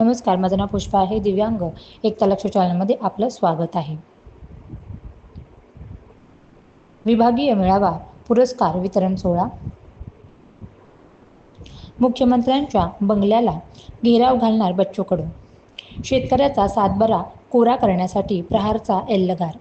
नमस्कार माझं नाव पुष्पा आहे. दिव्यांग एकता लक्ष चॅनलमध्ये आपलं स्वागत आहे. विभागीय मेळावा पुरस्कार वितरण सोहळा. मुख्यमंत्र्यांच्या बंगल्याला घेराव घालणार बच्चूकडून. शेतकऱ्याचा सातबारा कोरा करण्यासाठी प्रहारचा एल्लगार.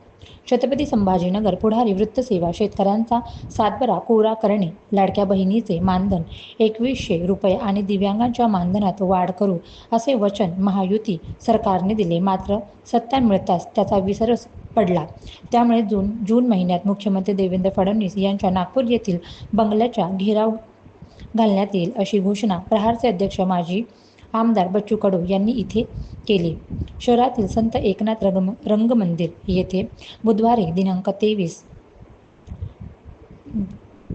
छत्रपती संभाजीनगर पुढारी वृत्तसेवा शेतकऱ्यांचा सातबारा कोरा करणे लाडक्या बहिणीचे मानधन एकवीसशे रुपये आणि दिव्यांगांच्या मानधनात वाढ करू असे वचन महायुती सरकारने दिले. मात्र सत्ता मिळताच त्याचा विसर पडला. त्यामुळे जून जून महिन्यात मुख्यमंत्री देवेंद्र फडणवीस यांच्या नागपूर येथील बंगल्याच्या घेराव घालण्यात येईल अशी घोषणा प्रहारचे अध्यक्ष माजी आमदार बच्चू कडू यांनी इथे केले. शहरातील संत एकनाथ रंग रंगमंदिर येथे बुधवारी दिनांक तेवीस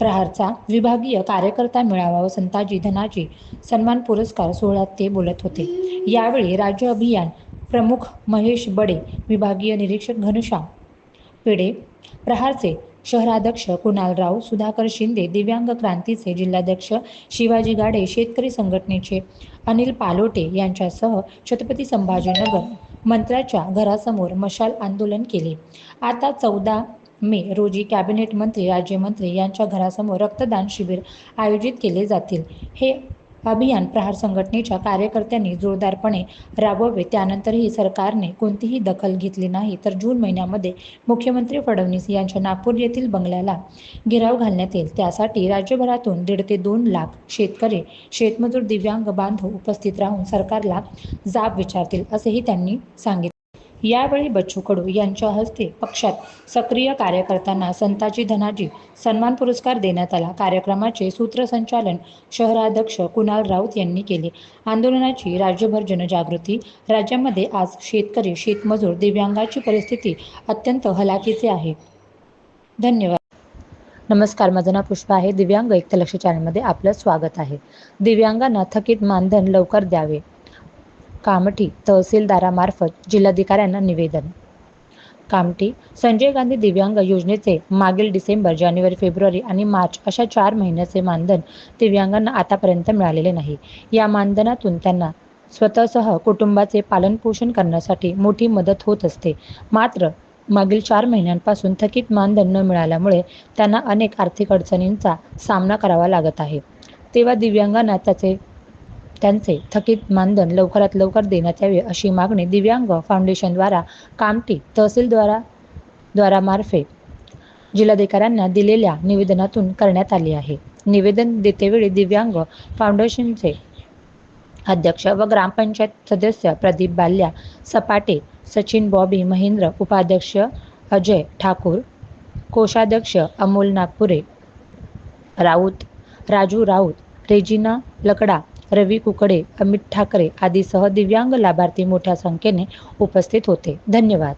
प्रहारचा विभागीय कार्यकर्ता मेळावा व संताजी धनाजी सन्मान पुरस्कार सोहळ्यात ते बोलत होते. यावेळी राज्य अभियान प्रमुख महेश बडे विभागीय निरीक्षक घनश्याम पेडे प्रहारचे शहराध्यक्ष कुणाल राव सुधाकर शिंदे दिव्यांग क्रांतीचे जिल्हाध्यक्ष शिवाजी गाडे शेतकरी संघटनेचे अनिल पालोटे यांच्यासह छत्रपती संभाजीनगर मंत्र्याच्या घरासमोर मशाल आंदोलन केले. आता चौदा मे रोजी कॅबिनेट मंत्री राज्यमंत्री यांच्या घरासमोर रक्तदान शिबिर आयोजित केले जातील. हे अभियान प्रहार संघटनेच्या कार्यकर्त्यांनी जोरदारपणे राबवले त्यानंतरही सरकारने कोणतीही दखल घेतली नाही. तर जून महिन्यामध्ये मुख्यमंत्री फडणवीस यांच्या नागपूर येथील बंगल्याला गिराव घालण्यात येईल. त्यासाठी राज्यभरातून दीड ते दोन लाख शेतकरी शेतमजूर दिव्यांग बांधव उपस्थित राहून सरकारला जाब विचारतील असेही त्यांनी सांगितले. यावेळी बच्चू कडू यांच्या हस्ते पक्षात सक्रिय कार्यकर्त्यांना संताजी धनाजी सन्मान पुरस्कार देण्यात आला. कार्यक्रमाचे सूत्रसंचालन शहराध्यक्ष कुणाल राऊत यांनी केले. आंदोलनाची राज्यभर जनजागृती राज्यामध्ये आज शेतकरी शेतमजूर दिव्यांगाची परिस्थिती अत्यंत हलाखीची आहे. धन्यवाद. नमस्कार माझं नाव पुष्पा आहे. दिव्यांग एकता लक्ष चॅनलमध्ये आपलं स्वागत आहे. दिव्यांगांना थकीत मानधन लवकर द्यावे. कामठी तहसीलदारामार्फत जिल्हाधिकाऱ्यांना निवेदन. कामठी संजय गांधी दिव्यांग योजनेचे मागील डिसेंबर जानेवारी फेब्रुवारी आणि मार्च अशा चार महिन्याचे मानधन दिव्यांगांना आतापर्यंत मिळालेले नाही. या मानधनातून त्यांना स्वतःसह कुटुंबाचे पालनपोषण करण्यासाठी मोठी मदत होत असते. मात्र मागील चार महिन्यांपासून थकीत मानधन न मिळाल्यामुळे त्यांना अनेक आर्थिक अडचणींचा सामना करावा लागत आहे. तेव्हा दिव्यांगांना त्याचे त्यांचे थकीत मानधन लवकरात लवकर देण्यात यावे अशी मागणी दिव्यांग फाउंडेशनद्वारा कामठी तहसीलद्वारा द्वारामार्फे जिल्हाधिकाऱ्यांना दिलेल्या निवेदनातून करण्यात आली आहे. निवेदन देतेवेळी दिव्यांग फाउंडेशनचे अध्यक्ष व ग्रामपंचायत सदस्य प्रदीप बाल्या सपाटे सचिन बॉबी महेंद्र उपाध्यक्ष अजय ठाकूर कोषाध्यक्ष अमोल नागपुरे राऊत राजू राऊत रेजिना लकडा रवी कुकडे अमित ठाकरे आदीसह दिव्यांग लाभार्थी मोठ्या संख्येने उपस्थित होते. धन्यवाद.